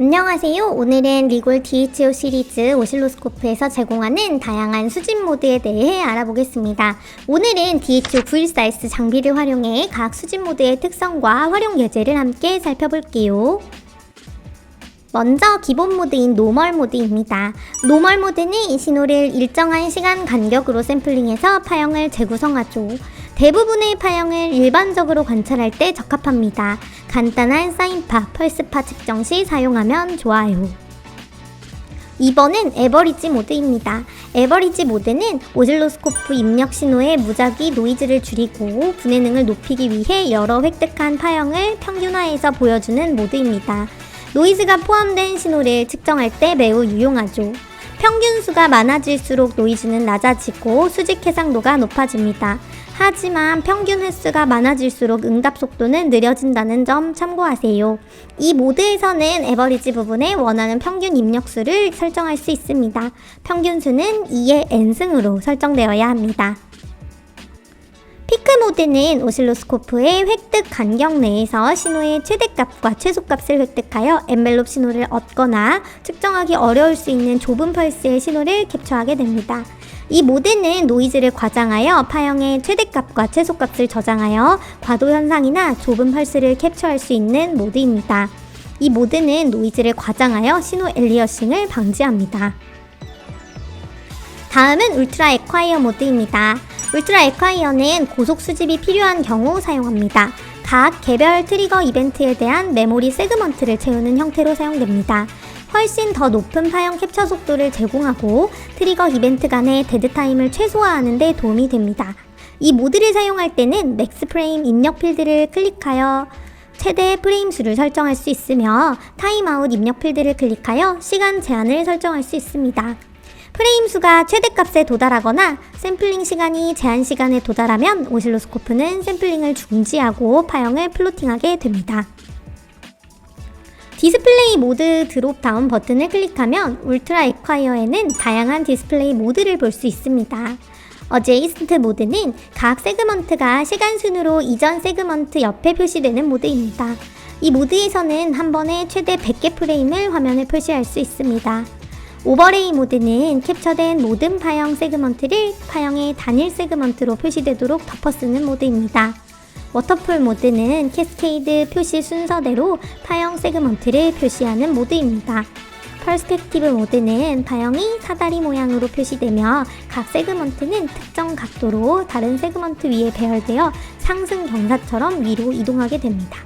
안녕하세요. 오늘은 리골 DHO 시리즈 오실로스코프에서 제공하는 다양한 수집 모드에 대해 알아보겠습니다. 오늘은 DHO 914S 장비를 활용해 각 수집 모드의 특성과 활용 예제를 함께 살펴볼게요. 먼저 기본 모드인 노멀 모드입니다. 노멀 모드는 이 신호를 일정한 시간 간격으로 샘플링해서 파형을 재구성하죠. 대부분의 파형을 일반적으로 관찰할 때 적합합니다. 간단한 사인파, 펄스파 측정 시 사용하면 좋아요. 2번은 에버리지 모드입니다. 에버리지 모드는 오질로스코프 입력 신호의 무작위 노이즈를 줄이고 분해능을 높이기 위해 여러 획득한 파형을 평균화해서 보여주는 모드입니다. 노이즈가 포함된 신호를 측정할 때 매우 유용하죠. 평균 수가 많아질수록 노이즈는 낮아지고 수직 해상도가 높아집니다. 하지만 평균 횟수가 많아질수록 응답 속도는 느려진다는 점 참고하세요. 이 모드에서는 에버리지 부분에 원하는 평균 입력수를 설정할 수 있습니다. 평균수는 2의 n승으로 설정되어야 합니다. 피크 모드는 오실로스코프의 획득 간격 내에서 신호의 최대값과 최소값을 획득하여 엔벨롭 신호를 얻거나 측정하기 어려울 수 있는 좁은 펄스의 신호를 캡처하게 됩니다. 이 모드는 노이즈를 과장하여 파형의 최대값과 최소값을 저장하여 과도 현상이나 좁은 펄스를 캡처할 수 있는 모드입니다. 이 모드는 노이즈를 과장하여 신호 엘리어싱을 방지합니다. 다음은 울트라 에콰이어 모드입니다. 울트라 에콰이어는 고속 수집이 필요한 경우 사용합니다. 각 개별 트리거 이벤트에 대한 메모리 세그먼트를 채우는 형태로 사용됩니다. 훨씬 더 높은 파형 캡처 속도를 제공하고 트리거 이벤트 간의 데드 타임을 최소화하는 데 도움이 됩니다. 이 모드를 사용할 때는 맥스 프레임 입력 필드를 클릭하여 최대 프레임 수를 설정할 수 있으며 타임아웃 입력 필드를 클릭하여 시간 제한을 설정할 수 있습니다. 프레임 수가 최대값에 도달하거나 샘플링 시간이 제한 시간에 도달하면 오실로스코프는 샘플링을 중지하고 파형을 플로팅하게 됩니다. 디스플레이 모드 드롭 다운 버튼을 클릭하면 울트라 에콰이어에는 다양한 디스플레이 모드를 볼 수 있습니다. 어제이스트 모드는 각 세그먼트가 시간 순으로 이전 세그먼트 옆에 표시되는 모드입니다. 이 모드에서는 한 번에 최대 100개 프레임을 화면에 표시할 수 있습니다. 오버레이 모드는 캡처된 모든 파형 세그먼트를 파형의 단일 세그먼트로 표시되도록 덮어쓰는 모드입니다. 워터풀 모드는 캐스케이드 표시 순서대로 파형 세그먼트를 표시하는 모드입니다. 퍼스펙티브 모드는 파형이 사다리 모양으로 표시되며 각 세그먼트는 특정 각도로 다른 세그먼트 위에 배열되어 상승 경사처럼 위로 이동하게 됩니다.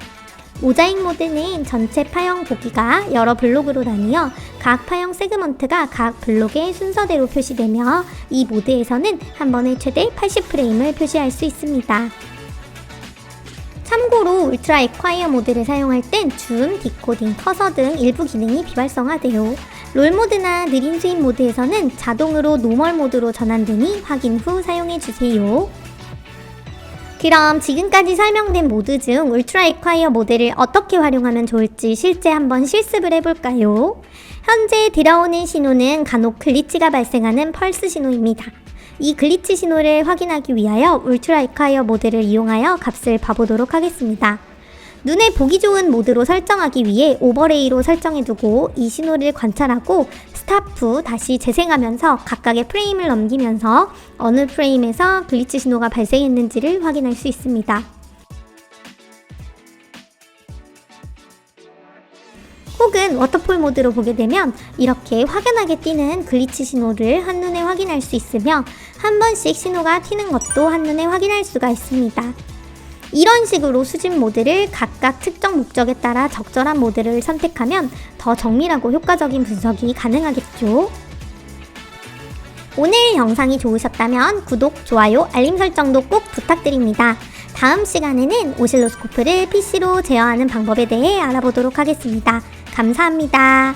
모자익 모드는 전체 파형 보기가 여러 블록으로 나뉘어 각 파형 세그먼트가 각 블록의 순서대로 표시되며 이 모드에서는 한 번에 최대 80프레임을 표시할 수 있습니다. 참고로 울트라 에콰이어 모드를 사용할 땐 줌, 디코딩, 커서 등 일부 기능이 비활성화돼요. 롤 모드나 느린 수입 모드에서는 자동으로 노멀 모드로 전환되니 확인 후 사용해주세요. 그럼 지금까지 설명된 모드 중 울트라 에콰이어 모드를 어떻게 활용하면 좋을지 실제 한번 실습을 해볼까요? 현재 들어오는 신호는 간혹 글리치가 발생하는 펄스 신호입니다. 이 글리치 신호를 확인하기 위하여 울트라 에콰이어 모드를 이용하여 값을 봐보도록 하겠습니다. 눈에 보기 좋은 모드로 설정하기 위해 오버레이로 설정해두고 이 신호를 관찰하고 스탑 후 다시 재생하면서 각각의 프레임을 넘기면서 어느 프레임에서 글리치 신호가 발생했는지를 확인할 수 있습니다. 혹은 워터폴 모드로 보게 되면 이렇게 확연하게 띄는 글리치 신호를 한눈에 확인할 수 있으며 한 번씩 신호가 튀는 것도 한눈에 확인할 수가 있습니다. 이런 식으로 수집 모드를 각각 특정 목적에 따라 적절한 모드를 선택하면 더 정밀하고 효과적인 분석이 가능하겠죠. 오늘 영상이 좋으셨다면 구독, 좋아요, 알림 설정도 꼭 부탁드립니다. 다음 시간에는 오실로스코프를 PC로 제어하는 방법에 대해 알아보도록 하겠습니다. 감사합니다.